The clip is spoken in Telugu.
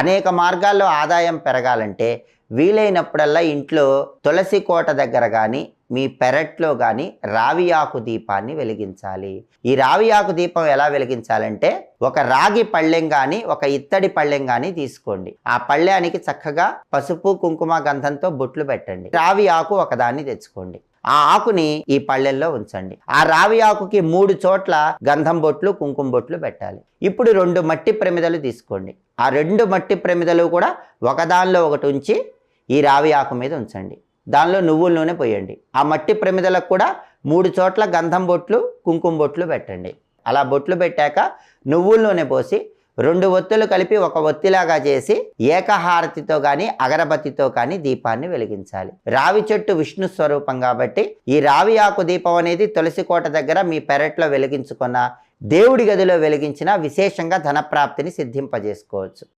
అనేక మార్గాల్లో ఆదాయం పెరగాలంటే వీలైనప్పుడల్లా ఇంట్లో తులసి కోట దగ్గర కానీ మీ పెరట్లో కానీ రావి ఆకు దీపాన్ని వెలిగించాలి. ఈ రావి ఆకు దీపం ఎలా వెలిగించాలంటే ఒక రాగి పళ్ళెం కానీ ఒక ఇత్తడి పళ్ళెం కానీ తీసుకోండి. ఆ పళ్ళెానికి చక్కగా పసుపు కుంకుమ గంధంతో బొట్లు పెట్టండి. రావి ఆకు ఒకదాన్ని తెచ్చుకోండి. ఆ ఆకుని ఈ పళ్ళెల్లో ఉంచండి. ఆ రావి ఆకుకి మూడు చోట్ల గంధం బొట్లు కుంకుమ బొట్లు పెట్టాలి. ఇప్పుడు రెండు మట్టి ప్రమిదలు తీసుకోండి. ఆ రెండు మట్టి ప్రమిదలు కూడా ఒకదానిలో ఒకటి ఉంచి ఈ రావి ఆకు మీద ఉంచండి. దానిలో నువ్వుల నూనె పోయండి. ఆ మట్టి ప్రమిదలకు కూడా మూడు చోట్ల గంధం బొట్లు కుంకుమ బొట్లు పెట్టండి. అలా బొట్లు పెట్టాక నువ్వుల నూనె పోసి రెండు ఒత్తులు కలిపి ఒక ఒత్తిలాగా చేసి ఏకహారతితో కానీ అగరబత్తితో కానీ దీపాన్ని వెలిగించాలి. రావి చెట్టు విష్ణు స్వరూపం కాబట్టి ఈ రావి ఆకు దీపం అనేది తులసి కోట దగ్గర మీ పెరట్లో వెలిగించుకున్న దేవుడి గదిలో వెలిగించిన విశేషంగా ధనప్రాప్తిని సిద్ధింపజేసుకోవచ్చు.